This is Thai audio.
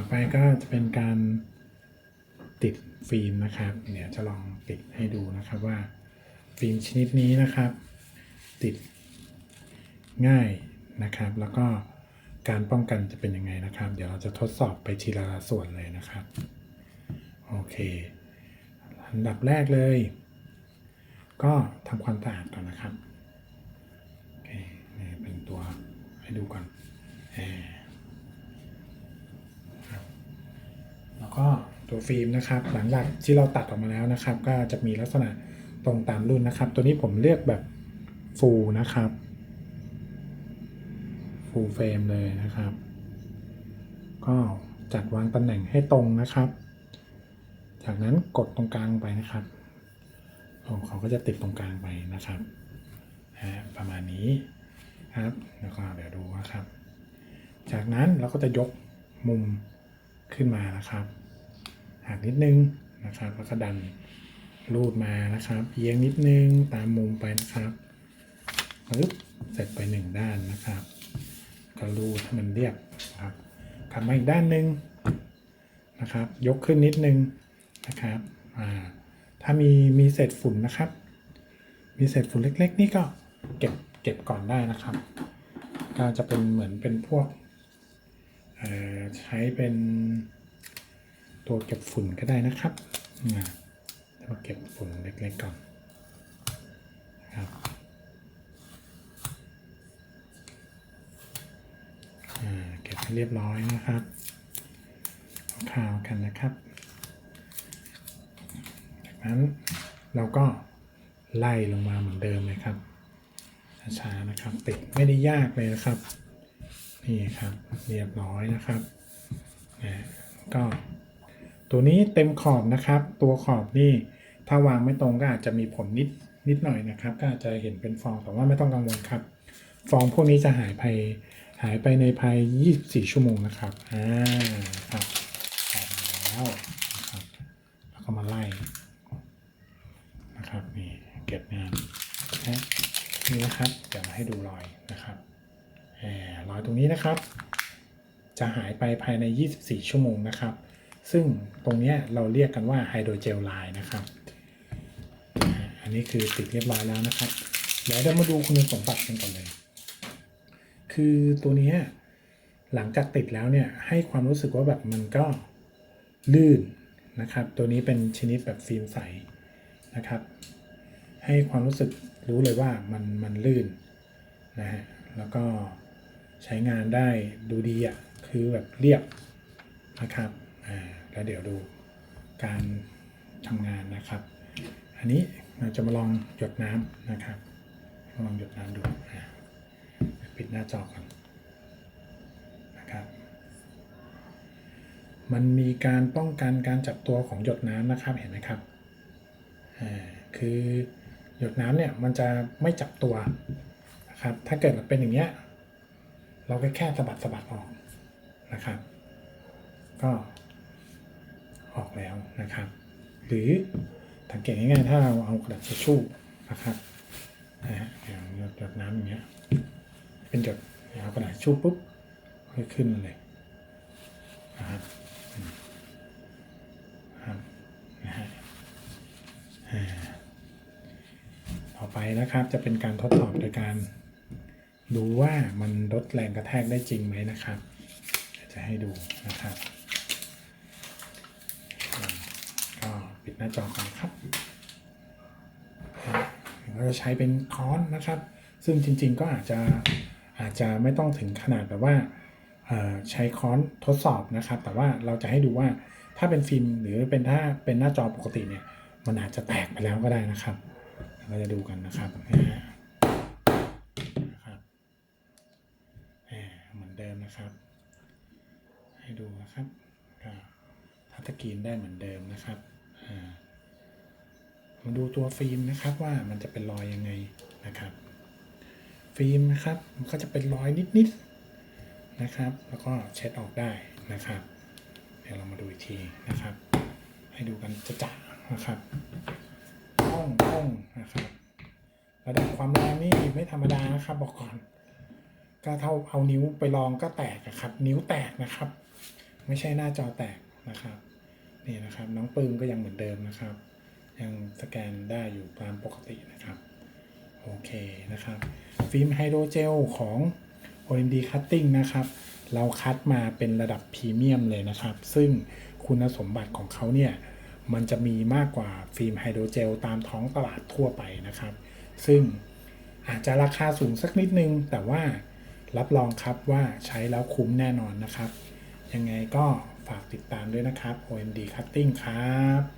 ต่อไปก็จะเป็นการติดฟิล์มนะครับ เดี๋ยวจะลองติดให้ดูนะครับว่าฟิล์มชนิดนี้นะครับ ติดง่ายนะครับ แล้วก็การป้องกันจะเป็นยังไงนะครับ เดี๋ยวเราจะทดสอบไปทีละส่วนเลยนะครับ โอเคอันดับแรกเลย ก็ทำความสะอาดก่อนนะครับโอเคเป็นตัวให้ดูก่อนแหมครับ แล้วก็ตัวฟิล์มนะครับ หลังจากที่เราตัดออกมาแล้วนะครับ ก็จะมีลักษณะตรงตามรุ่นนะครับ ตัวนี้ผมเลือกแบบฟูลนะครับฟูลเฟรมเลยนะครับ ก็จัดวางตำแหน่งให้ตรงนะครับ จากนั้นกดตรงกลางไปนะครับของเขาก็จะติดตรงกลางไปนะครับประมาณนี้ครับแล้วก็เดี๋ยวดูนะครับ จากนั้นเราก็จะยกมุม ขึ้นมานะครับหักนิดนึงนะครับแล้วก็ดันรูดมานะครับเอียงนิดนึงตามมุมไปนะครับปึ๊บเสร็จไปหนึ่งด้านนะครับ ก็รูดให้มันเรียบครับกลับมาอีกด้านหนึ่งนะครับ ยกขึ้นนิดนึงนะครับอ่าถ้ามีมีเศษฝุ่นนะครับ มีเศษฝุ่นเล็ก ๆ นี่ก็เก็บเก็บก่อนได้นะครับ ก็จะเป็นเหมือนเป็นพวก ใช้เป็นตัวเก็บฝุ่นก็ได้นะครับอ่าเก็บฝุ่นเล็กๆก่อนครับเก็บให้เรียบร้อยนะครับคร่าวกันนะครับ จากนั้นเราก็ไล่ลงมาเหมือนเดิมเลยครับช้าๆนะครับ ติดไม่ได้ยากเลยนะครับ นี่ครับเรียบร้อยนะครับนะก็ตัวนี้เต็มขอบนะครับ ตัวขอบนี่ถ้าวางไม่ตรงก็อาจจะมีผลนิดนิดหน่อยนะครับ ก็อาจจะเห็นเป็นฟองแต่ว่าไม่ต้องกังวลครับ ฟองพวกนี้จะหายไปหายไปในภาย 24 ชั่วโมงนะครับอ่าครับออาแล้วนะครับแล้วก็มาไล่นะครับนี่เก็บงานนะนี่นะครับเดี๋ยวมาให้ดูรอยนะครับ รอยตรงนี้นะครับ จะหายไปภายใน 24 ชั่วโมงนะครับ ซึ่งตรงเนี้ยเราเรียกกันว่าไฮโดรเจลไลน์นะครับ อันนี้คือติดเรียบร้อยแล้วนะครับเดี๋ยวเรามาดูคุณสมบัติกันก่อนเลย คือตัวนี้หลังจากติดแล้วเนี่ยให้ความรู้สึกว่าแบบมันก็ลื่นนะครับ ตัวนี้เป็นชนิดแบบฟิล์มใสนะครับ ให้ความรู้สึกรู้เลยว่ามันมันลื่นนะฮะแล้วก็ ใช้งานได้ดูดีอะคือแบบเรียบนะครับอ่าแล้วเดี๋ยวดูการทำงานนะครับ อันนี้เราจะมาลองหยดน้ำนะครับมาลองหยดน้ำดูปิดหน้าจอก่อนนะครับ มันมีการป้องกันการจับตัวของหยดน้ำนะครับเห็นไหมครับอ่าคือหยดน้ำเนี่ยมันจะไม่จับตัวนะครับ ถ้าเกิดมันเป็นอย่างเงี้ย เราก็แค่สะบัดสะบัดออกนะครับ ก็ออกแล้วนะครับ หรือสังเกตง่ายๆถ้าเราเอากระดาษทิชชู่นะครับนะฮะอย่างหยดหยดน้ำอย่างเงี้ยเป็นหยดเอากระดาษทิชชู่ปุ๊บก็ขึ้นเลยนะครับครับนะฮะต่อไปนะครับจะเป็นการทดสอบโดยการ ดูว่ามันลดแรงกระแทกได้จริงไหมนะครับ จะให้ดูนะครับ ก็ปิดหน้าจอก่อนครับเราจะใช้เป็นค้อนนะครับ ซึ่งจริงๆก็อาจจะอาจจะไม่ต้องถึงขนาดแบบว่าใช้ค้อนทดสอบนะครับ แต่ว่าเราจะให้ดูว่าถ้าเป็นฟิล์มหรือเป็นถ้าเป็นหน้าจอปกติเนี่ย มันอาจจะแตกไปแล้วก็ได้นะครับ เราจะดูกันนะครับนะฮะนะครับแหมเหมือ นะครับ ให้ดูนะครับก็ทัชสกรีนได้เหมือนเดิมนะครับมาดูตัวฟิล์มนะครับว่ามันจะเป็นรอยยังไงนะครับ ฟิล์มนะครับมันก็จะเป็นรอยนิดๆนะครับ แล้วก็เช็ดออกได้นะครับเดี๋ยวเรามาดูอีกทีนะครับ ให้ดูกันจะจะๆนะครับป้องป้องนะครับระดับความแรงนี่ไม่ธรรมดานะครับบอกก่อน ก็เท่าเอานิ้วไปลองก็แตกอะครับ นิ้วแตกนะครับ ไม่ใช่หน้าจอแตกนะครับนี่นะครับ น้องปื้มก็ยังเหมือนเดิมนะครับ ยังสแกนได้อยู่ตามปกตินะครับโอเคนะครับฟิล์มไฮโดรเจลของ OND Cutting นะครับ เราคัดมาเป็นระดับพรีเมียมเลยนะครับ ซึ่งคุณสมบัติของเขาเนี่ยมันจะมีมากกว่าฟิล์มไฮโดรเจลตามท้องตลาดทั่วไปนะครับ ซึ่งอาจจะราคาสูงสักนิดนึง แต่ว่า รับรองครับว่าใช้แล้วคุ้มแน่นอนนะครับ ยังไงก็ฝากติดตามด้วยนะครับ OMD Cutting ครับ